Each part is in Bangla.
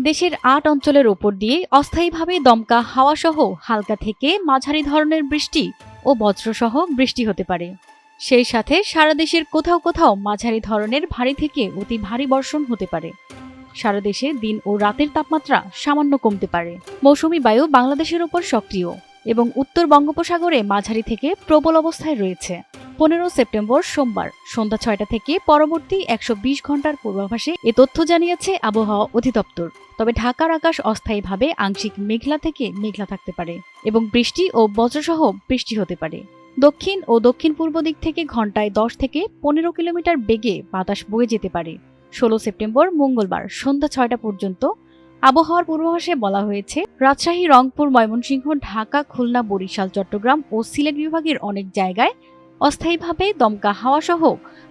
দেশের আট অঞ্চলের ওপর দিয়ে অস্থায়ীভাবে দমকা হাওয়াসহ হালকা থেকে মাঝারি ধরনের বৃষ্টি ও বজ্রসহ বৃষ্টি হতে পারে। সেই সাথে সারা দেশের কোথাও কোথাও মাঝারি ধরনের ভারী থেকে অতি ভারী বর্ষণ হতে পারে। সারা দেশে দিন ও রাতের তাপমাত্রা সামান্য কমতে পারে। মৌসুমী বায়ু বাংলাদেশের ওপর সক্রিয় এবং উত্তর বঙ্গোপসাগরে মাঝারি থেকে প্রবল অবস্থায় রয়েছে। পনেরো সেপ্টেম্বর সোমবার, সন্ধ্যা ছয়টা থেকে পরবর্তী একশো বিশ ঘণ্টার পূর্বাভাসে এ তথ্য জানিয়েছে আবহাওয়া অধিদপ্তর। তবে ঢাকার আকাশ অস্থায়ীভাবে আংশিক মেঘলা থেকে মেঘলা থাকতে পারে এবং বৃষ্টি ও বজ্রসহ বৃষ্টি হতে পারে। দক্ষিণ ও দক্ষিণ পূর্ব দিক থেকে ঘন্টায় দশ থেকে পনেরো কিলোমিটার বেগে বাতাস বয়ে যেতে পারে। ষোলো সেপ্টেম্বর মঙ্গলবার, সন্ধ্যা ছয়টা পর্যন্ত আবহাওয়ার পূর্বাভাসে বলা হয়েছে, রাজশাহী, রংপুর, ময়মনসিংহ, ঢাকা, খুলনা, বরিশাল, চট্টগ্রাম ও সিলেট বিভাগের অনেক জায়গায় অস্থায়ীভাবে দমকা হাওয়াসহ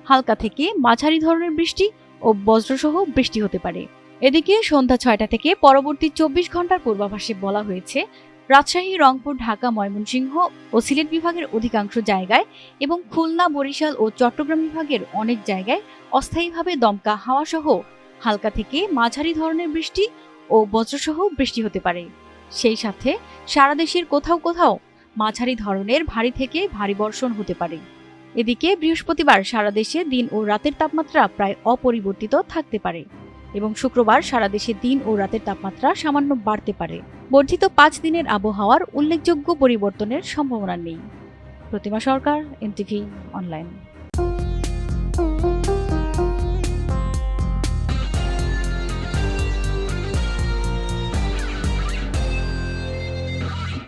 হালকা থেকে মাঝারি ধরনের বৃষ্টি ও বজ্রসহ বৃষ্টি হতে পারে। এদিকে সন্ধ্যা ছয়টা থেকে পরবর্তী চব্বিশ ঘণ্টার পূর্বাভাসে বলা হয়েছে, রাজশাহী, রংপুর, ঢাকা, ময়মনসিংহ ও সিলেট বিভাগের অধিকাংশ জায়গায় এবং খুলনা, বরিশাল ও চট্টগ্রাম বিভাগের অনেক জায়গায় অস্থায়ীভাবে দমকা হাওয়াসহ হালকা থেকে মাঝারি ধরনের বৃষ্টি ও বজ্রসহ বৃষ্টি হতে পারে। সেই সাথে সারা দেশের কোথাও কোথাও মাঝারি ধরনের ভারী থেকে ভারী বর্ষণ হতে পারে। এদিকে বৃহস্পতিবার সারা দেশে দিন ও রাতের তাপমাত্রা প্রায় অপরিবর্তিত থাকতে পারে এবং শুক্রবার সারা দেশে দিন ও রাতের তাপমাত্রা সামান্য বাড়তে পারে। বর্ধিত পাঁচ দিনের আবহাওয়ার উল্লেখযোগ্য পরিবর্তনের সম্ভাবনা নেই। Pratima Sarkar, NTV, online.